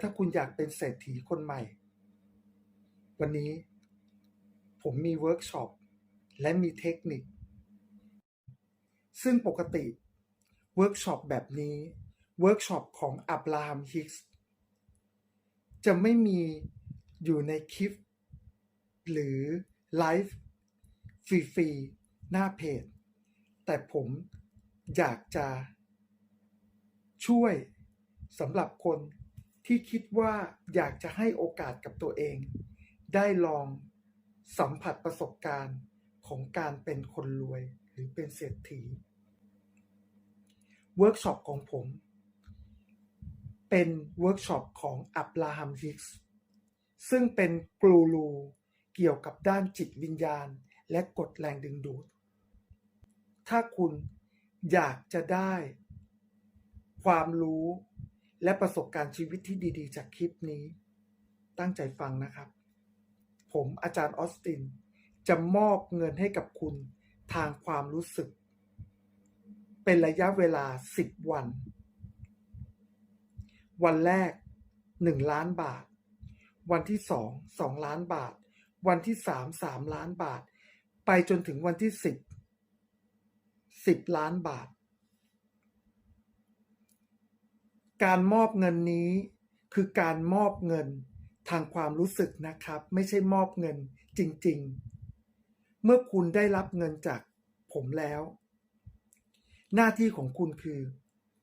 ถ้าคุณอยากเป็นเศรษฐีคนใหม่ วันนี้ผมมีเวิร์กช็อปและมีเทคนิค ซึ่งปกติเวิร์กช็อปแบบนี้เวิร์กช็อปของอับราฮัมฮิกส์จะไม่มีอยู่ในคลิป หรือไลฟ์ฟรีๆหน้าเพจ แต่ผมอยากจะช่วยสำหรับคน ที่คิดว่าอยากจะให้โอกาสกับตัวเอง ได้ลองสัมผัสประสบการณ์ของการเป็นคนรวยหรือเป็นเศรษฐีเวิร์กช็อปของผม เป็นเวิร์กช็อปของอับราฮัมฮิกส์ซึ่งเป็นกรูรูเกี่ยวกับด้านจิตวิญญาณ และกฎแรงดึงดูด ถ้าคุณอยากจะได้ ความรู้ และประสบการณ์ชีวิตที่ดี ๆ จากคลิปนี้ ตั้งใจฟังนะครับ ผมอาจารย์ออสติน จะมอบเงินให้กับคุณทางความรู้สึก เป็นระยะเวลา 10 วัน วันแรก 1 ล้านบาท วันที่ 2 2 ล้านบาท วันที่ 3 3 ล้านบาท ไปจนถึงวันที่ 10 10 ล้านบาท การมอบเงินนี้คือการมอบเงินทางความรู้สึกนะครับ ไม่ใช่มอบเงินจริง ๆ เมื่อคุณได้รับเงินจากผมแล้ว หน้าที่ของคุณคือ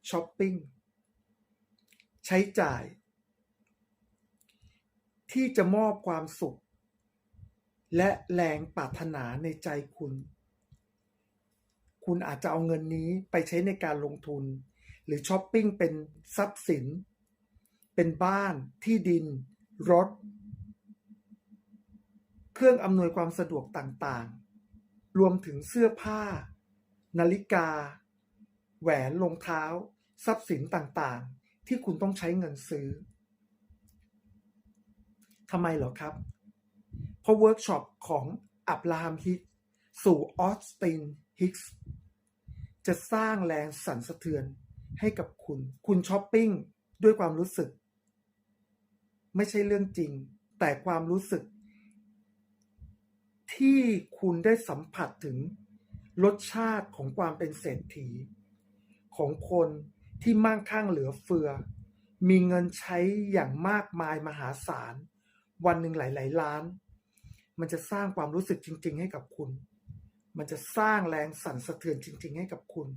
ช้อปปิ้งใช้จ่าย ที่จะมอบความสุข และแรงปรารถนาในใจคุณ คุณอาจจะเอาเงินนี้ไปใช้ในการลงทุน หรือช้อปปิ้งเป็นทรัพย์สิน เป็นบ้านที่ดิน รถ เครื่องอำนวยความสะดวกต่างๆ รวมถึงเสื้อผ้า นาฬิกา แหวนรองเท้า ทรัพย์สินต่างๆ ที่คุณต้องใช้เงินซื้อทำไมเหรอครับ เพราะเวิร์กช็อปของอับราฮัมฮิกส์สู่ออสตินฮิกส์จะสร้างแรงสั่นสะเทือน ให้กับคุณ คุณช้อปปิ้งด้วยความรู้สึก ไม่ใช่เรื่องจริง แต่ความรู้สึก ที่คุณได้สัมผัสถึงรสชาติของความเป็นเศรษฐี ของคนที่มั่งคั่งเหลือเฟือ มีเงินใช้อย่างมากมายมหาศาล วันหนึ่งหลาย ๆ ล้าน มันจะสร้างความรู้สึกจริง ๆ ให้กับคุณ มันจะสร้างแรงสั่นสะเทือนจริง ๆ ให้กับคุณ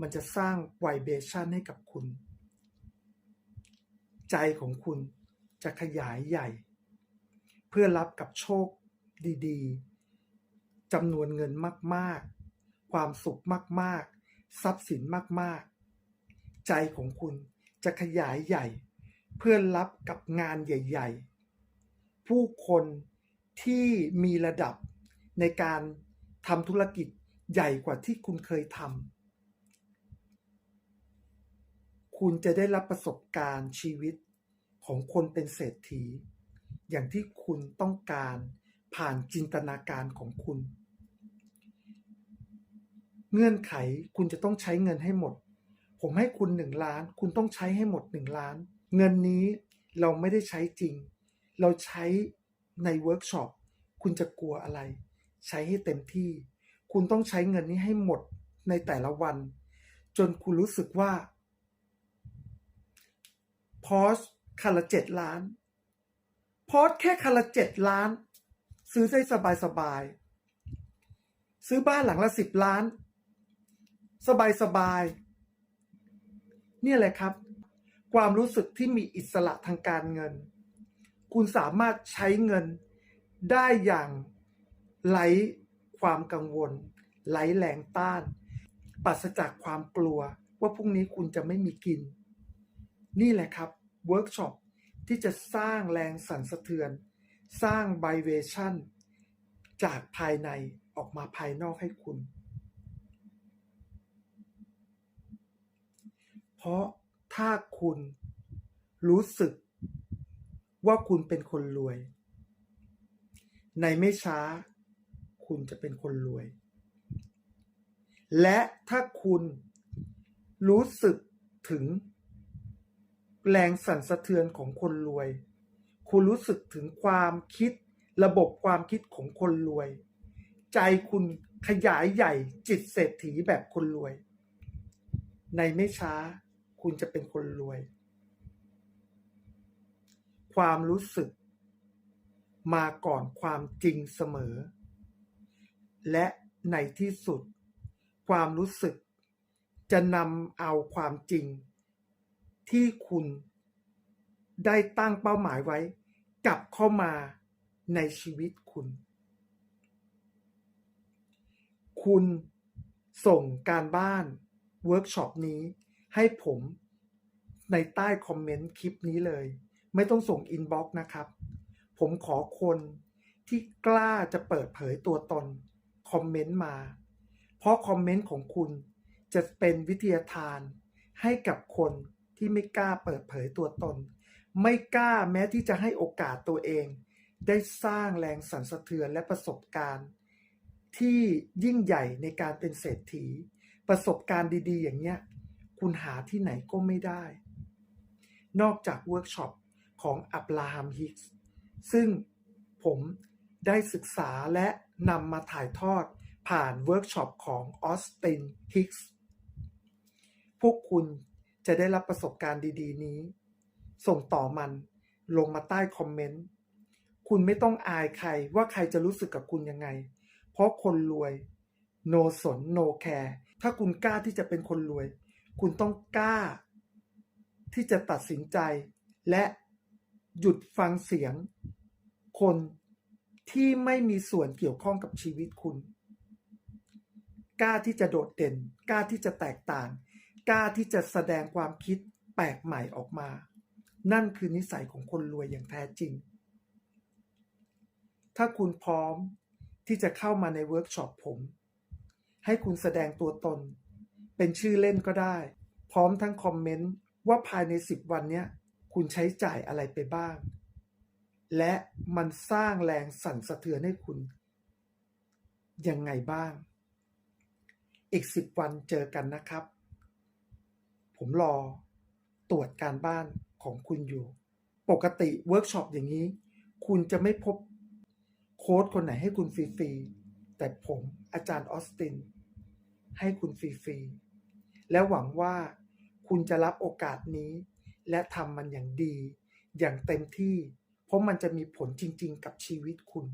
มันจะสร้างไวเบชันให้กับคุณ ใจของคุณจะขยายใหญ่ เพื่อรับกับโชคดีๆจำนวนเงินมากๆ ความสุขมากๆ ทรัพย์สินมากๆ ใจของคุณจะขยายใหญ่ เพื่อรับกับงานใหญ่ ๆ ผู้คนที่มีระดับในการทำธุรกิจใหญ่กว่าที่คุณเคยทำ คุณจะได้รับประสบการณ์ชีวิตของคนเป็นเศรษฐี อย่างที่คุณต้องการผ่านจินตนาการของคุณ เงื่อนไขคุณจะต้องใช้เงินให้หมด ผมให้คุณหนึ่งล้าน คุณต้องใช้ให้หมดหนึ่งล้าน เงินนี้เราไม่ได้ใช้จริง เราใช้ในเวิร์กช็อปคุณจะกลัวอะไร ใช้ให้เต็มที่ คุณต้องใช้เงินนี้ให้หมดในแต่ละวัน จนคุณรู้สึกว่า พอสคันละเจ็ดล้าน พอสแค่คันละเจ็ดล้าน ซื้อได้สบายสบาย ซื้อบ้านหลังละสิบล้าน สบายสบายๆเนี่ยแหละครับ ความรู้สึกที่มีอิสระทางการเงิน คุณสามารถใช้เงินได้อย่างไร้ความกังวลไร้แรงต้านปราศจากความกลัวว่าพรุ่งนี้คุณจะไม่มีกิน นี่แหละครับเวิร์กช็อปที่จะสร้างแรงสั่นสะเทือน สร้างไบเวชั่นจากภายในออกมาภายนอกให้คุณ เพราะถ้าคุณรู้สึกว่าคุณเป็นคนรวย ในไม่ช้า คุณจะเป็นคนรวย และถ้าคุณรู้สึกถึง แรงสั่นสะเทือนของคนรวย คุณรู้สึกถึงความคิดระบบความคิดของคนรวย ใจคุณขยายใหญ่จิตเศรษฐีแบบคนรวย ในไม่ช้าคุณจะเป็นคนรวย ความรู้สึก มาก่อนความจริงเสมอ และในที่สุด ความรู้สึกจะนำเอาความจริง ที่คุณได้ตั้งเป้าหมายไว้กลับเข้ามาในชีวิตคุณ คุณส่งการบ้านเวิร์กช็อปนี้ให้ผมในใต้คอมเมนต์คลิปนี้เลย ไม่ต้องส่งอินบ็อกซ์นะครับ ผมขอคนที่กล้าจะเปิดเผยตัวตนคอมเมนต์มา เพราะคอมเมนต์ของคุณจะเป็นวิทยาทานให้กับคน ที่ไม่กล้าเปิดเผยตัวตน ไม่กล้าแม้ที่จะให้โอกาสตัวเอง ได้สร้างแรงสั่นสะเทือนและประสบการณ์ ที่ยิ่งใหญ่ในการเป็นเศรษฐี ประสบการณ์ดีๆ อย่างเนี้ยคุณหาที่ไหนก็ไม่ได้ นอกจากเวิร์กช็อปของอับราฮัมฮิกส์ซึ่งผมได้ศึกษาและนำมาถ่ายทอดผ่านเวิร์กช็อปของออสตินฮิกส์พวกคุณ จะได้รับประสบการณ์ดี ๆ นี้ ส่งต่อมันลงมาใต้คอมเมนต์ คุณไม่ต้องอายใครว่าใครจะรู้สึกกับคุณยังไง เพราะคนรวย โนสนโนแคร์ถ้าคุณกล้าที่จะเป็นคนรวย คุณต้องกล้า ที่จะตัดสินใจ และหยุดฟังเสียง คนที่ไม่มีส่วนเกี่ยวข้องกับชีวิตคุณ กล้าที่จะโดดเด่น กล้าที่จะแตกต่าง กล้าที่จะแสดงความคิดแปลกใหม่ออกมา นั่นคือนิสัยของคนรวยอย่างแท้จริง ถ้าคุณพร้อมที่จะเข้ามาในเวิร์กช็อปผม ให้คุณแสดงตัวตน เป็นชื่อเล่นก็ได้ พร้อมทั้งคอมเมนต์ว่าภายใน 10 วันนี้คุณใช้จ่ายอะไรไปบ้าง และมันสร้างแรงสั่นสะเทือนให้คุณ ยังไงบ้าง อีก 10 วันเจอกันนะครับ ผมรอตรวจการบ้านของคุณอยู่ ปกติเวิร์กช็อปอย่างนี้ คุณจะไม่พบโค้ดคนไหนให้คุณฟรีๆ แต่ผมอาจารย์ออสติน ให้คุณฟรีๆ และหวังว่าคุณจะรับโอกาสนี้ และทำมันอย่างดี อย่างเต็มที่ เพราะมันจะมีผลจริง ๆ กับชีวิตคุณ